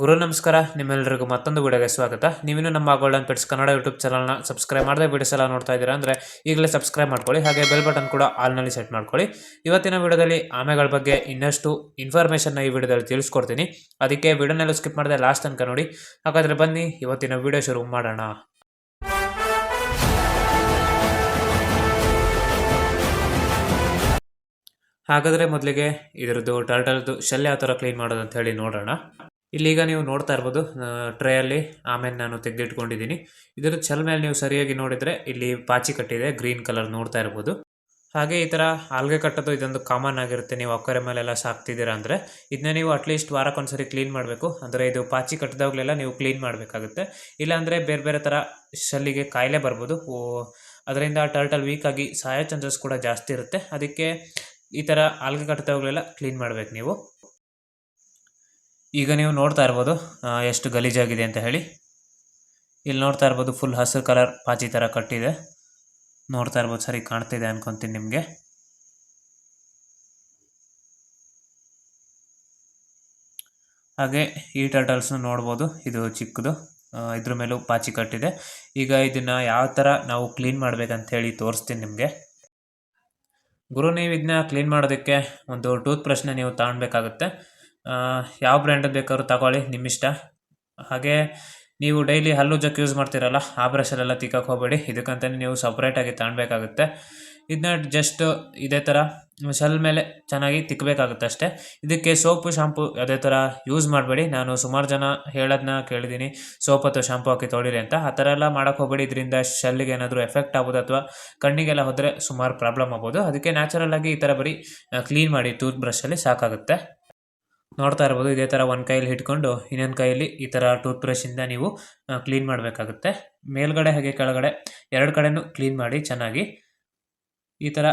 ಗುರು ನಮಸ್ಕಾರ ನಿಮ್ಮೆಲ್ಲರಿಗೂ ಮತ್ತೊಂದು ವಿಡಿಯೋಗೆ ಸ್ವಾಗತ. ನೀವಿನ್ನೂ ನಮ್ಮ ಗೋಲ್ಡನ್ ಪೆಟ್ಸ್ ಕನ್ನಡ ಯೂಟ್ಯೂಬ್ ಚಾನಲ್ನ ಸಬ್ಸ್ಕ್ರೈಬ್ ಮಾಡದೆ ವೀಡಿಯೋಸ್ ಎಲ್ಲ ನೋಡ್ತಾ ಇದ್ದೀರಾ ಅಂದರೆ ಈಗಲೇ ಸಬ್ಸ್ಕ್ರೈಬ್ ಮಾಡ್ಕೊಳ್ಳಿ, ಹಾಗೆ ಬೆಲ್ ಬಟನ್ ಕೂಡ ಆಲ್ನಲ್ಲಿ ಸೆಟ್ ಮಾಡ್ಕೊಳ್ಳಿ. ಇವತ್ತಿನ ವಿಡಿಯೋದಲ್ಲಿ ಆಮೆಗಳ ಬಗ್ಗೆ ಇನ್ನಷ್ಟು ಇನ್ಫಾರ್ಮೇಷನ್ನ ಈ ವಿಡಿಯೋದಲ್ಲಿ ತಿಳಿಸ್ಕೊಡ್ತೀನಿ. ಅದಕ್ಕೆ ವಿಡಿಯೋನೆಲ್ಲ ಸ್ಕಿಪ್ ಮಾಡಿದೆ ಲಾಸ್ಟ್ ತನಕ ನೋಡಿ. ಹಾಗಾದರೆ ಬನ್ನಿ, ಇವತ್ತಿನ ವಿಡಿಯೋ ಶುರು ಮಾಡೋಣ. ಹಾಗಾದರೆ ಮೊದಲಿಗೆ ಇದರದ್ದು ಟರ್ಟಲ್ದು ಶಲ್ಯ ಯಾವ ಥರ ಕ್ಲೀನ್ ಮಾಡೋದು ಅಂತ ಹೇಳಿ ನೋಡೋಣ. ಇಲ್ಲೀಗ ನೀವು ನೋಡ್ತಾ ಇರ್ಬೋದು ಟ್ರೇಯಲ್ಲಿ ಆಮೇಲೆ ನಾನು ತೆಗೆದಿಟ್ಕೊಂಡಿದ್ದೀನಿ. ಇದರ ಚೆಲ್ ಮೇಲೆ ನೀವು ಸರಿಯಾಗಿ ನೋಡಿದರೆ ಇಲ್ಲಿ ಪಾಚಿ ಕಟ್ಟಿದೆ, ಗ್ರೀನ್ ಕಲರ್ ನೋಡ್ತಾ ಇರ್ಬೋದು. ಹಾಗೆ ಈ ಥರ ಆಲ್ಗೆ ಕಟ್ಟೋದು ಇದೊಂದು ಕಾಮನ್ ಆಗಿರುತ್ತೆ. ನೀವು ಅಕ್ವರೆ ಮೇಲೆಲ್ಲ ಸಾಕ್ತಿದ್ದೀರಾ ಅಂದರೆ, ಇದನ್ನ ನೀವು ಅಟ್ಲೀಸ್ಟ್ ವಾರಕ್ಕೊಂದ್ಸರಿ ಕ್ಲೀನ್ ಮಾಡಬೇಕು. ಅಂದರೆ ಇದು ಪಾಚಿ ಕಟ್ಟಿದಾಗಲೆಲ್ಲ ನೀವು ಕ್ಲೀನ್ ಮಾಡಬೇಕಾಗುತ್ತೆ. ಇಲ್ಲಾಂದರೆ ಬೇರೆ ಬೇರೆ ಥರ ಶಲ್ಲಿಗೆ ಕಾಯಿಲೆ ಬರ್ಬೋದು. ಅದರಿಂದ ಟರ್ಟಲ್ ವೀಕಾಗಿ ಸಾಯೋ ಚಾನ್ಸಸ್ ಕೂಡ ಜಾಸ್ತಿ ಇರುತ್ತೆ. ಅದಕ್ಕೆ ಈ ಥರ ಆಲ್ಗೆ ಕಟ್ಟಿದಾಗಲೆಲ್ಲ ಕ್ಲೀನ್ ಮಾಡಬೇಕು ನೀವು. ಈಗ ನೀವು ನೋಡ್ತಾ ಇರ್ಬೋದು ಎಷ್ಟು ಗಲೀಜಾಗಿದೆ ಅಂತ ಹೇಳಿ. ಇಲ್ಲಿ ನೋಡ್ತಾ ಇರ್ಬೋದು ಫುಲ್ ಹಸಿರು ಕಲರ್ ಪಾಚಿ ಥರ ಕಟ್ಟಿದೆ. ನೋಡ್ತಾ ಇರ್ಬೋದು ಸರಿ ಕಾಣ್ತಿದೆ ಅನ್ಕೊಂತೀನಿ ನಿಮಗೆ. ಹಾಗೆ ಈ ಟರ್ಟಲ್ಸ್ನ ನೋಡ್ಬೋದು, ಇದು ಚಿಕ್ಕದು ಇದ್ರ ಮೇಲೂ ಪಾಚಿ ಕಟ್ಟಿದೆ. ಈಗ ಇದನ್ನು ಯಾವ ಥರ ನಾವು ಕ್ಲೀನ್ ಮಾಡ್ಬೇಕಂತ ಹೇಳಿ ತೋರಿಸ್ತೀನಿ ನಿಮಗೆ. ಗುರು, ನೀವು ಇದನ್ನ ಕ್ಲೀನ್ ಮಾಡೋದಕ್ಕೆ ಒಂದು ಟೂತ್ ಬ್ರಷ್ನ ನೀವು ತಗೊಳ್ಬೇಕಾಗುತ್ತೆ ಯಾವ ಬ್ರ್ಯಾಂಡದ್ದು ಬೇಕಾದ್ರೂ ತಗೊಳ್ಳಿ, ನಿಮ್ಮಿಷ್ಟ. ಹಾಗೆ, ನೀವು ಡೈಲಿ ಹಲ್ಲುಜ್ಜಕ್ಕೆ ಯೂಸ್ ಮಾಡ್ತೀರಲ್ಲ, ಆ ಬ್ರಷಲ್ಲೆಲ್ಲ ತಿಕ್ಕಕ್ಕೆ ಹೋಗಬೇಡಿ. ಇದಕ್ಕಂತಲೇ ನೀವು ಸಪ್ರೇಟಾಗಿ ತಾಣಬೇಕಾಗುತ್ತೆ. ಇದನ್ನ ಜಸ್ಟ್ ಇದೇ ಥರ ಶೆಲ್ ಮೇಲೆ ಚೆನ್ನಾಗಿ ತಿಕ್ಕಬೇಕಾಗುತ್ತೆ ಅಷ್ಟೇ. ಇದಕ್ಕೆ ಸೋಪು ಶಾಂಪು ಅದೇ ಥರ ಯೂಸ್ ಮಾಡಬೇಡಿ. ನಾನು ಸುಮಾರು ಜನ ಹೇಳೋದನ್ನ ಕೇಳಿದ್ದೀನಿ ಸೋಪ್ ಅಥವಾ ಶಾಂಪು ಹಾಕಿ ತೊಳಿರಿ ಅಂತ. ಆ ಥರ ಎಲ್ಲ ಮಾಡೋಕ್ಕೆ ಹೋಗಬೇಡಿ. ಇದರಿಂದ ಶೆಲ್ಲಿಗೆ ಏನಾದರೂ ಎಫೆಕ್ಟ್ ಆಗ್ಬೋದು ಅಥವಾ ಕಣ್ಣಿಗೆಲ್ಲ ಹೋದರೆ ಸುಮಾರು ಪ್ರಾಬ್ಲಮ್ ಆಗ್ಬೋದು. ಅದಕ್ಕೆ ನ್ಯಾಚುರಲ್ ಆಗಿ ಈ ಥರ ಬರೀ ಕ್ಲೀನ್ ಮಾಡಿ ಟೂತ್ ಬ್ರಷಲ್ಲಿ ಸಾಕಾಗುತ್ತೆ. ನೋಡ್ತಾ ಇರ್ಬೋದು, ಇದೇ ಥರ ಒಂದು ಕೈಯಲ್ಲಿ ಹಿಡ್ಕೊಂಡು ಇನ್ನೊಂದು ಕೈಯಲ್ಲಿ ಈ ಥರ ಟೂತ್ ಬ್ರಷಿಂದ ನೀವು ಕ್ಲೀನ್ ಮಾಡಬೇಕಾಗುತ್ತೆ. ಮೇಲ್ಗಡೆ ಹಾಗೆ ಕೆಳಗಡೆ ಎರಡು ಕಡೆನೂ ಕ್ಲೀನ್ ಮಾಡಿ ಚೆನ್ನಾಗಿ, ಈ ಥರ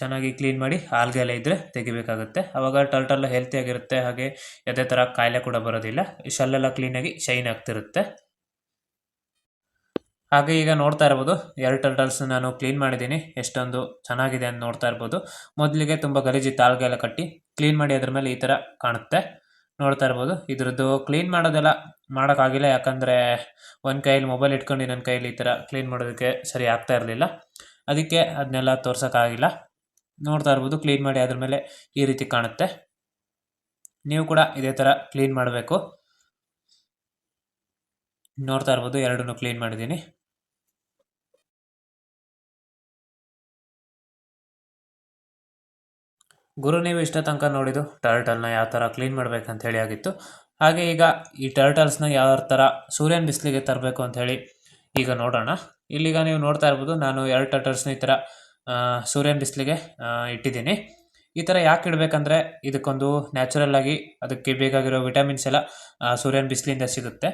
ಚೆನ್ನಾಗಿ ಕ್ಲೀನ್ ಮಾಡಿ ಆಲ್ಗೆ ಎಲ್ಲ ಇದ್ದರೆ ತೆಗಿಬೇಕಾಗುತ್ತೆ ಆವಾಗ ಟರ್ಟಲ್ ಹೆಲ್ತಿಯಾಗಿರುತ್ತೆ ಹಾಗೆ ಯಾವುದೇ ಥರ ಕಾಯಿಲೆ ಕೂಡ ಬರೋದಿಲ್ಲ. ಶಲ್ಲೆಲ್ಲ ಕ್ಲೀನಾಗಿ ಶೈನ್ ಆಗ್ತಿರುತ್ತೆ. ಹಾಗೆ ಈಗ ನೋಡ್ತಾ ಇರ್ಬೋದು, ಎರಡು ಟರ್ಟಲ್ಸ್ ನಾನು ಕ್ಲೀನ್ ಮಾಡಿದ್ದೀನಿ. ಎಷ್ಟೊಂದು ಚೆನ್ನಾಗಿದೆ ಅಂತ ನೋಡ್ತಾ ಇರ್ಬೋದು. ಮೊದಲಿಗೆ ತುಂಬ ಗಲೀಜಿತ್ತು ತಾಳ್ಗೆ ಎಲ್ಲ ಕಟ್ಟಿ ಕ್ಲೀನ್ ಮಾಡಿ ಅದ್ರ ಮೇಲೆ ಈ ಥರ ಕಾಣುತ್ತೆ. ನೋಡ್ತಾ ಇರ್ಬೋದು. ಇದ್ರದ್ದು ಕ್ಲೀನ್ ಮಾಡೋದೆಲ್ಲ ಮಾಡೋಕ್ಕಾಗಿಲ್ಲ. ಯಾಕಂದರೆ ಒಂದು ಕೈಯಲ್ಲಿ ಮೊಬೈಲ್ ಇಟ್ಕೊಂಡು ಇನ್ನೊಂದು ಕೈಯಲ್ಲಿ ಈ ಥರ ಕ್ಲೀನ್ ಮಾಡೋದಕ್ಕೆ ಸರಿ ಆಗ್ತಾ ಇರಲಿಲ್ಲ. ಅದಕ್ಕೆ ಅದನ್ನೆಲ್ಲ ತೋರ್ಸೋಕ್ಕಾಗಿಲ್ಲ. ನೋಡ್ತಾ ಇರ್ಬೋದು ಕ್ಲೀನ್ ಮಾಡಿ ಅದ್ರ ಮೇಲೆ ಈ ರೀತಿ ಕಾಣುತ್ತೆ. ನೀವು ಕೂಡ ಇದೇ ಥರ ಕ್ಲೀನ್ ಮಾಡಬೇಕು. ನೋಡ್ತಾ ಇರ್ಬೋದು, ಎರಡನ್ನೂ ಕ್ಲೀನ್ ಮಾಡಿದ್ದೀನಿ. ಗುರು, ನೀವು ಇಷ್ಟ ತನಕ ನೋಡಿದ್ದು ಟರ್ಟಲ್ನ ಯಾವ ಥರ ಕ್ಲೀನ್ ಮಾಡ್ಬೇಕಂತ ಹೇಳಿ ಆಗಿತ್ತು. ಹಾಗೆ ಈಗ ಈ ಟರ್ಟಲ್ಸ್ನ ಯಾವ ಥರ ಸೂರ್ಯನ ಬಿಸಿಲಿಗೆ ತರಬೇಕು ಅಂತ ಹೇಳಿ ಈಗ ನೋಡೋಣ. ಇಲ್ಲಿಗ ನೀವು ನೋಡ್ತಾ ಇರ್ಬೋದು, ನಾನು ಎರಡು ಟರ್ಟಲ್ಸ್ನ ಈ ಥರ ಸೂರ್ಯನ ಬಿಸಿಲಿಗೆ ಇಟ್ಟಿದ್ದೀನಿ. ಈ ಥರ ಯಾಕೆ ಇಡಬೇಕಂದ್ರೆ ಇದಕ್ಕೊಂದು ನ್ಯಾಚುರಲ್ ಆಗಿ ಅದಕ್ಕೆ ಬೇಕಾಗಿರೋ ವಿಟಮಿನ್ಸ್ ಎಲ್ಲ ಸೂರ್ಯನ ಬಿಸಿಲಿಂದ ಸಿಗುತ್ತೆ.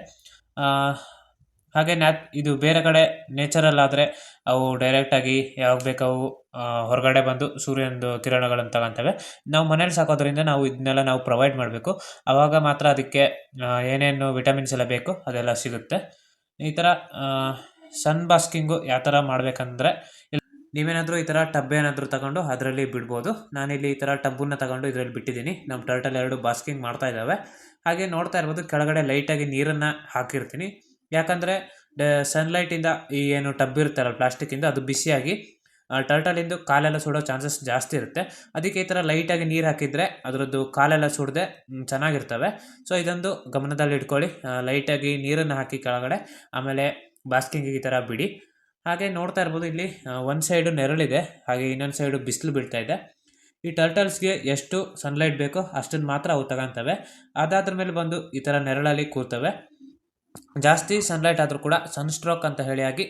ಹಾಗೆ ನ್ಯಾ ಇದು ಬೇರೆ ಕಡೆ ನೇಚರಲ್ ಆದರೆ ಅವು ಡೈರೆಕ್ಟಾಗಿ ಯಾವಾಗ ಬೇಕು ಅವು ಹೊರಗಡೆ ಬಂದು ಸೂರ್ಯನದು ಕಿರಣಗಳನ್ನು ತಗೊತವೆ. ನಾವು ಮನೇಲಿ ಸಾಕೋದ್ರಿಂದ ನಾವು ಇದನ್ನೆಲ್ಲ ನಾವು ಪ್ರೊವೈಡ್ ಮಾಡಬೇಕು. ಆವಾಗ ಮಾತ್ರ ಅದಕ್ಕೆ ಏನೇನು ವಿಟಮಿನ್ಸ್ ಎಲ್ಲ ಬೇಕು ಅದೆಲ್ಲ ಸಿಗುತ್ತೆ. ಈ ಥರ ಸನ್ ಬಾಸ್ಕಿಂಗು ಯಾವ ಥರ ಮಾಡಬೇಕಂದ್ರೆ ನೀವೇನಾದರೂ ಈ ಥರ ಟಬ್ ಏನಾದರೂ ತಗೊಂಡು ಅದರಲ್ಲಿ ಬಿಡ್ಬೋದು. ನಾನಿಲ್ಲಿ ಈ ಥರ ಟಬ್ಬನ್ನು ತಗೊಂಡು ಇದರಲ್ಲಿ ಬಿಟ್ಟಿದ್ದೀನಿ. ನಮ್ಮ ಟರ್ಟಲ್ ಎರಡು ಬಾಸ್ಕಿಂಗ್ ಮಾಡ್ತಾ ಇದ್ದಾವೆ. ಹಾಗೆ ನೋಡ್ತಾ ಇರ್ಬೋದು, ಕೆಳಗಡೆ ಲೈಟಾಗಿ ನೀರನ್ನು ಹಾಕಿರ್ತೀನಿ. ಯಾಕಂದರೆ, ಡ ಸನ್ಲೈಟಿಂದ ಈ ಏನು ಟಬ್ ಇರುತ್ತಲ್ಲ, ಪ್ಲಾಸ್ಟಿಕ್ಕಿಂದ ಅದು ಬಿಸಿಯಾಗಿ ಟರ್ಟಲಿಂದು ಕಾಲೆಲ್ಲ ಸುಡೋ ಚಾನ್ಸಸ್ ಜಾಸ್ತಿ ಇರುತ್ತೆ. ಅದಕ್ಕೆ ಈ ಥರ ಲೈಟಾಗಿ ನೀರು ಹಾಕಿದರೆ ಅದರದ್ದು ಕಾಲೆಲ್ಲ ಸುಡದೆ ಚೆನ್ನಾಗಿರ್ತವೆ. ಸೊ ಇದೊಂದು ಗಮನದಲ್ಲಿ ಇಟ್ಕೊಳ್ಳಿ. ಲೈಟಾಗಿ ನೀರನ್ನು ಹಾಕಿ ಕೆಳಗಡೆ, ಆಮೇಲೆ ಬಾಸ್ಕಿಂಗಿಗೆ ಈ ಥರ ಬಿಡಿ. ಹಾಗೆ ನೋಡ್ತಾ ಇರ್ಬೋದು, ಇಲ್ಲಿ ಒಂದು ಸೈಡು ನೆರಳಿದೆ, ಹಾಗೆ ಇನ್ನೊಂದು ಸೈಡು ಬಿಸಿಲು ಬೀಳ್ತಾ ಇದೆ. ಈ ಟರ್ಟಲ್ಸ್ಗೆ ಎಷ್ಟು ಸನ್ಲೈಟ್ ಬೇಕೋ ಅಷ್ಟನ್ನು ಮಾತ್ರ ಅವು ತಗೊತವೆ. ಅದಾದ್ರ ಮೇಲೆ ಬಂದು ಈ ಥರ ನೆರಳಲ್ಲಿ ಕೂರ್ತವೆ. ಜಾಸ್ತಿ ಸನ್ಲೈಟ್ ಆದರೂ ಕೂಡ ಸನ್ಸ್ಟ್ರೋಕ್ ಅಂತ ಹೇಳಿ ಆಗಿ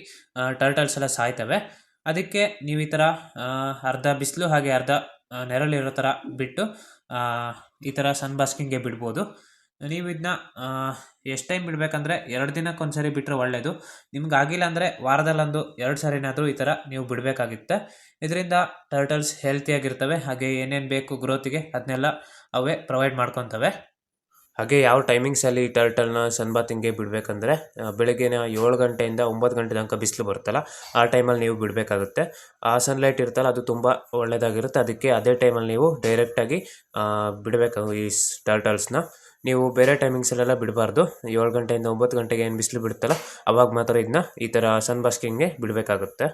ಟರ್ಟಲ್ಸ್ ಎಲ್ಲ ಸಾಯ್ತವೆ. ಅದಕ್ಕೆ ನೀವು ಈ ಥರ ಅರ್ಧ ಬಿಸಿಲು ಹಾಗೆ ಅರ್ಧ ನೆರಳಿರೋ ಥರ ಬಿಟ್ಟು ಈ ಥರ ಸನ್ ಬಾಸ್ಕಿಂಗ್ಗೆ ಬಿಡ್ಬೋದು. ನೀವು ಇದನ್ನ ಎಷ್ಟು ಟೈಮ್ ಬಿಡಬೇಕಂದ್ರೆ ಎರಡು ದಿನಕ್ಕೆ ಸರಿ ಬಿಟ್ಟರೆ ಒಳ್ಳೆಯದು ನಿಮ್ಗೆ ಆಗಿಲ್ಲ ಅಂದರೆ ವಾರದಲ್ಲೊಂದು, ಎರಡು ಸರಿನಾದರೂ ಈ ಥರ ನೀವು ಬಿಡಬೇಕಾಗುತ್ತೆ. ಇದರಿಂದ ಟರ್ಟಲ್ಸ್ ಹೆಲ್ತಿಯಾಗಿರ್ತವೆ ಹಾಗೆ ಏನೇನು ಬೇಕು ಗ್ರೋತಿಗೆ ಅದನ್ನೆಲ್ಲ ಅವೇ ಪ್ರೊವೈಡ್ ಮಾಡ್ಕೊತವೆ ಹಾಗೆ ಯಾವ ಟೈಮಿಂಗ್ಸಲ್ಲಿ ಟರ್ಟಲ್ನ ಸನ್ಬಾತಿಂಗ್ಗೆ ಬಿಡಬೇಕಂದ್ರೆ ಬೆಳಗ್ಗೆನ ಏಳು ಗಂಟೆಯಿಂದ ಒಂಬತ್ತು ಗಂಟೆ ತನಕ ಬಿಸಿಲು ಬರುತ್ತಲ್ಲ, ಆ ಟೈಮಲ್ಲಿ ನೀವು ಬಿಡಬೇಕಾಗುತ್ತೆ. ಆ ಸನ್ಲೈಟ್ ಇರುತ್ತಲ್ಲ, ಅದು ತುಂಬ ಒಳ್ಳೆಯದಾಗಿರುತ್ತೆ ಅದಕ್ಕೆ ಅದೇ ಟೈಮಲ್ಲಿ ನೀವು ಡೈರೆಕ್ಟಾಗಿ ಬಿಡಬೇಕು ಈ ಟರ್ಟಲ್ಸ್ನ ನೀವು ಬೇರೆ ಟೈಮಿಂಗ್ಸಲ್ಲೆಲ್ಲ ಬಿಡಬಾರ್ದು. ಏಳು ಗಂಟೆಯಿಂದ ಒಂಬತ್ತು ಗಂಟೆಗೆ ಏನು ಬಿಸಿಲು ಬಿಡುತ್ತಲ್ಲ, ಅವಾಗ ಮಾತ್ರ ಇದನ್ನ ಈ ಥರ ಸನ್ ಬಾಸ್ಕಿಂಗ್ಗೆ ಬಿಡಬೇಕಾಗುತ್ತೆ.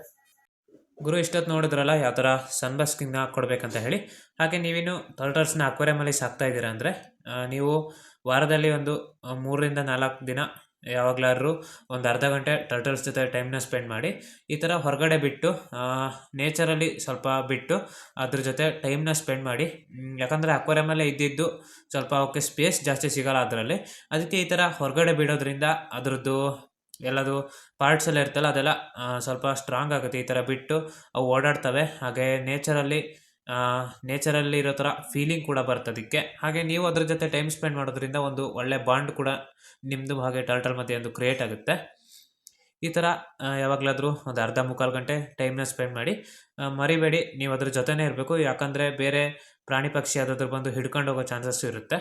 ಗುರು, ಇಷ್ಟೊತ್ತು ನೋಡಿದ್ರಲ್ಲ ಯಾವ ಥರ ಸನ್ ಬಾಸ್ಕಿಂಗ್ನ ಕೊಡಬೇಕಂತ ಹೇಳಿ. ಹಾಗೆ ನೀವಿನ್ನು ಟರ್ಟಲ್ಸ್ನ ಅಕ್ವೇರಿಯಮಲ್ಲಿ ಸಾಕ್ತಾ ಇದ್ದೀರಾ ಅಂದರೆ ನೀವು ವಾರದಲ್ಲಿ ಒಂದು ಮೂರರಿಂದ ನಾಲ್ಕು ದಿನ ಯಾವಾಗಲಾದ್ರೂ ಒಂದು ಅರ್ಧ ಗಂಟೆ ಟರ್ಟಲ್ಸ್ ಜೊತೆ ಟೈಮ್ನ ಸ್ಪೆಂಡ್ ಮಾಡಿ ಈ ಥರ ಹೊರಗಡೆ ಬಿಟ್ಟು ನೇಚರಲ್ಲಿ ಸ್ವಲ್ಪ ಬಿಟ್ಟು ಅದ್ರ ಜೊತೆ ಟೈಮ್ನ ಸ್ಪೆಂಡ್ ಮಾಡಿ ಯಾಕಂದರೆ ಅಕ್ವೇರಿಯಮಲ್ಲೇ ಇದ್ದಿದ್ದು ಸ್ವಲ್ಪ ಅವಕ್ಕೆ ಸ್ಪೇಸ್ ಜಾಸ್ತಿ ಸಿಗೋಲ್ಲ ಅದರಲ್ಲಿ. ಅದಕ್ಕೆ ಈ ಥರ ಹೊರಗಡೆ ಬಿಡೋದ್ರಿಂದ ಅದರದ್ದು ಎಲ್ಲದು ಪಾರ್ಟ್ಸ್ ಎಲ್ಲ ಇರ್ತಲ್ಲ ಅದೆಲ್ಲ ಸ್ವಲ್ಪ ಸ್ಟ್ರಾಂಗ್ ಆಗುತ್ತೆ ಈ ಥರ ಬಿಟ್ಟು ಅವು ಓಡಾಡ್ತವೆ. ಹಾಗೆ ನೇಚರಲ್ಲಿ ನೇಚರಲ್ಲಿ ಇರೋ ಥರ ಫೀಲಿಂಗ್ ಕೂಡ ಬರ್ತದಕ್ಕೆ ಹಾಗೆ ನೀವು ಅದ್ರ ಜೊತೆ ಟೈಮ್ ಸ್ಪೆಂಡ್ ಮಾಡೋದ್ರಿಂದ ಒಂದು ಒಳ್ಳೆ ಬಾಂಡ್ ಕೂಡ ನಿಮ್ಮದು ಹಾಗೆ ಟರ್ಟಲ್ ಮಧ್ಯೆ ಒಂದು ಕ್ರಿಯೇಟ್ ಆಗುತ್ತೆ. ಈ ಥರ ಯಾವಾಗಲಾದರೂ ಒಂದು ಅರ್ಧ ಮುಕ್ಕಾಲು ಗಂಟೆ ಟೈಮ್ನ ಸ್ಪೆಂಡ್ ಮಾಡಿ ಮರಿಬೇಡಿ, ನೀವು ಅದ್ರ ಜೊತೆನೇ ಇರಬೇಕು. ಯಾಕಂದರೆ ಬೇರೆ ಪ್ರಾಣಿ ಪಕ್ಷಿ ಯಾವುದಾದ್ರೂ ಬಂದು ಹಿಡ್ಕೊಂಡು ಹೋಗೋ ಚಾನ್ಸಸ್ಸು ಇರುತ್ತೆ.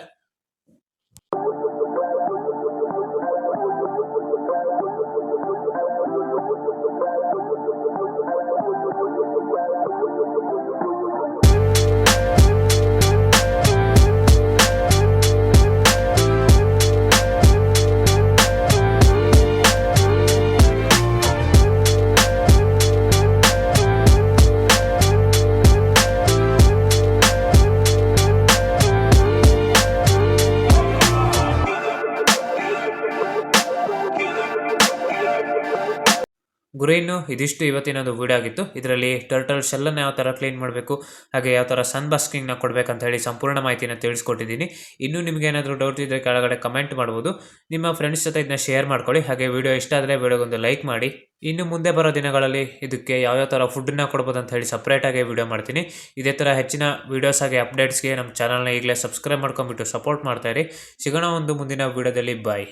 ಗುರು ಇನ್ನು ಇದಿಷ್ಟು ಇವತ್ತಿನ ಒಂದು ವೀಡಿಯೋ ಆಗಿತ್ತು ಇದರಲ್ಲಿ ಟರ್ಟಲ್ ಶೆಲ್ಲನ್ನು ಯಾವ ಥರ ಕ್ಲೀನ್ ಮಾಡಬೇಕು, ಹಾಗೆ ಯಾವ ಥರ ಸನ್ ಬಾಸ್ಕಿಂಗ್ನ ಕೊಡಬೇಕಂತ ಹೇಳಿ ಸಂಪೂರ್ಣ ಮಾಹಿತಿನ ತಿಳಿಸ್ಕೊಟ್ಟಿದ್ದೀನಿ. ಇನ್ನೂ ನಿಮಗೆ ಏನಾದರೂ ಡೌಟ್ ಇದ್ದರೆ ಕೆಳಗಡೆ ಕಮೆಂಟ್ ಮಾಡ್ಬೋದು. ನಿಮ್ಮ ಫ್ರೆಂಡ್ಸ್ ಜೊತೆ ಇದನ್ನ ಶೇರ್ ಮಾಡ್ಕೊಳ್ಳಿ. ಹಾಗೆ ವಿಡಿಯೋ ಇಷ್ಟ ಆದರೆ ವಿಡಿಯೋಗೊಂದು ಲೈಕ್ ಮಾಡಿ. ಇನ್ನು ಮುಂದೆ ಬರೋ ದಿನಗಳಲ್ಲಿ ಇದಕ್ಕೆ ಯಾವ್ಯಾವ ಥರ ಫುಡ್ಡನ್ನ ಕೊಡ್ಬೋದು ಅಂತ ಹೇಳಿ ಸಪ್ರೇಟಾಗಿ ವಿಡಿಯೋ ಮಾಡ್ತೀನಿ. ಇದೇ ಥರ ಹೆಚ್ಚಿನ ವೀಡಿಯೋಸ್ ಅಪ್ಡೇಟ್ಸ್ಗೆ ನಮ್ಮ ಚಾನಲ್ನ ಈಗಲೇ ಸಬ್ಸ್ಕ್ರೈಬ್ ಮಾಡ್ಕೊಂಬಿಟ್ಟು ಸಪೋರ್ಟ್ ಮಾಡ್ತಾಯಿರಿ ಸಿಗೋಣ ಒಂದು ಮುಂದಿನ ವೀಡಿಯೋದಲ್ಲಿ. ಬಾಯ್